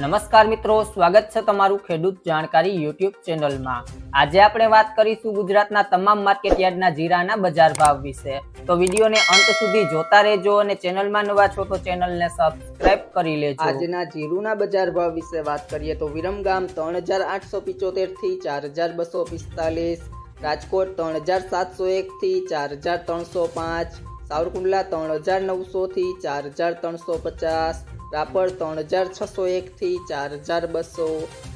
નમસ્કાર મિત્રો, સ્વાગત છે તમારું ખેડૂત જાણકારી યુટ્યુબ ચેનલમાં. આજે આપણે વાત કરીશું ગુજરાતના તમામ માર્કેટયાર્ડના જીરાના બજાર ભાવ વિશે. તો વિડીયોને અંત સુધી જોતા રહેજો અને ચેનલમાં નવા છો તો ચેનલને સબસ્ક્રાઇબ કરી લેજો. આજના જીરુના બજાર ભાવ વિશે વાત કરીએ તો વિરમગામ ત્રણ હજાર આઠસો પિચોતેરથી ચાર હજાર બસો પિસ્તાલીસ, રાજકોટ ત્રણ હજાર સાતસો એક થી ચાર હજાર ત્રણસો પાંચ, સાવરકુંડલા ત્રણ હજાર નવસો થી ચાર હજાર ત્રણસો પચાસ રાપર ત્રણ હજાર છસો એકથી ચાર હજાર બસો,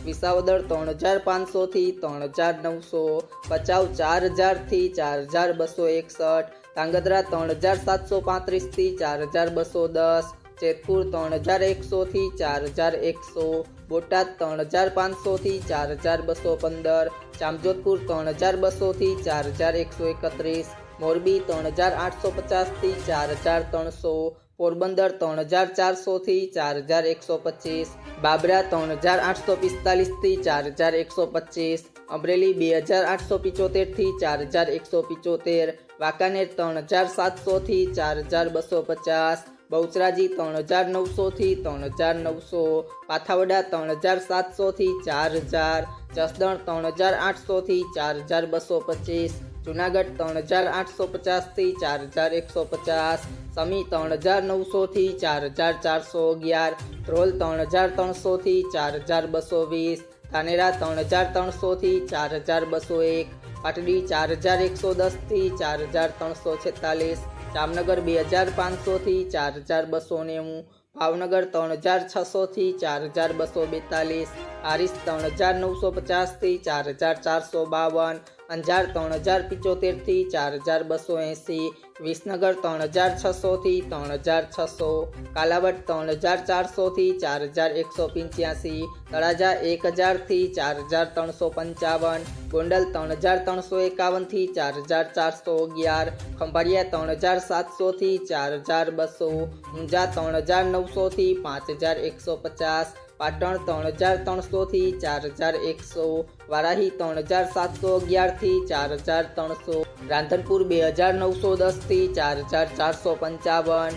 વિસાવદર ત્રણ હજાર પાંચસોથી ત્રણ હજાર નવસો, ભચાઉ ચાર હજારથી ચાર હજાર બસો એકસઠ, ધાંગધ્રા ત્રણ હજાર સાતસો પાંત્રીસથી ચાર હજાર બસો દસ, જેતપુર ત્રણ હજાર એકસોથી ચાર હજાર એકસો, બોટાદ ત્રણ હજાર પાંચસોથી ચાર હજાર બસો પંદર, જામજોધપુર ત્રણ હજાર બસોથી ચાર હજાર એકસો એકત્રીસ, મોરબી ત્રણ હજાર આઠસો પચાસથી ચાર હજાર ત્રણસો પોરબંદર ત્રણ હજાર ચારસો થી ચાર હજાર એકસો પચીસ, બાબરા ત્રણ હજાર આઠસો પિસ્તાલીસથી ચાર હજાર એકસો પચીસ, અમરેલી બે હજાર આઠસો પિચોતેરથી ચાર હજાર એકસો પિચોતેર, વાંકાનેર ત્રણ હજાર સાતસો થી ચાર હજાર બસો પચાસ, બહુચરાજી ત્રણ હજાર નવસો થી ત્રણ હજાર નવસો, પાથાવડા ત્રણ હજાર સાતસો થી ચાર હજાર, જસદણ ત્રણ હજાર આઠસો થી ચાર હજાર બસો પચીસ જુનાગઢ ત્રણ હજાર આઠસો પચાસથી ચાર હજાર એકસો પચાસ, સમી ત્રણ હજાર નવસોથી ચાર હજાર ચારસો અગિયાર, ધ્રોલ ત્રણ હજાર ત્રણસોથી ચાર હજાર બસો વીસ, ધાનેરા ત્રણ હજાર ત્રણસોથી ચાર હજાર બસો એક, પાટડી ચાર હજાર એકસો દસથી ચાર હજાર ત્રણસો છેતાલીસ, જામનગર બે હજાર પાંચસોથી ચાર હજાર બસો નેવું, ભાવનગર ત્રણ હજાર છસોથી ચાર હજાર બસો બેતાલીસ હારીસ ત્રણ હજાર નવસો પચાસથી ચાર હજાર ચારસો બાવન અંજાર ત્રણ હજાર પિચોતેરથી ચાર હજાર બસો એંસી વિસનગર ત્રણ હજાર છસોથી ત્રણ હજાર છસો કાલાવડ ત્રણ હજાર ચારસોથી ચાર હજાર એકસો પંચ્યાસી, તળાજા એક હજારથી ચાર હજાર ત્રણસો પંચાવન, ગોંડલ ત્રણ હજાર ત્રણસો એકાવનથી ચાર હજાર ચારસો અગિયાર, ખંભાળિયા ત્રણ હજાર સાતસોથી ચાર હજાર બસો, ઊંઝા ત્રણ હજાર નવસોથી પાંચ હજાર એકસો પચાસ પાટણ ત્રણ હજાર ત્રણસો થી ચાર હજાર એકસો, વારાહી ત્રણ હજાર સાતસો અગિયારથી ચાર હજાર ત્રણસો, રાંધનપુર બે હજાર નવસો દસથી ચાર હજાર ચારસો પંચાવન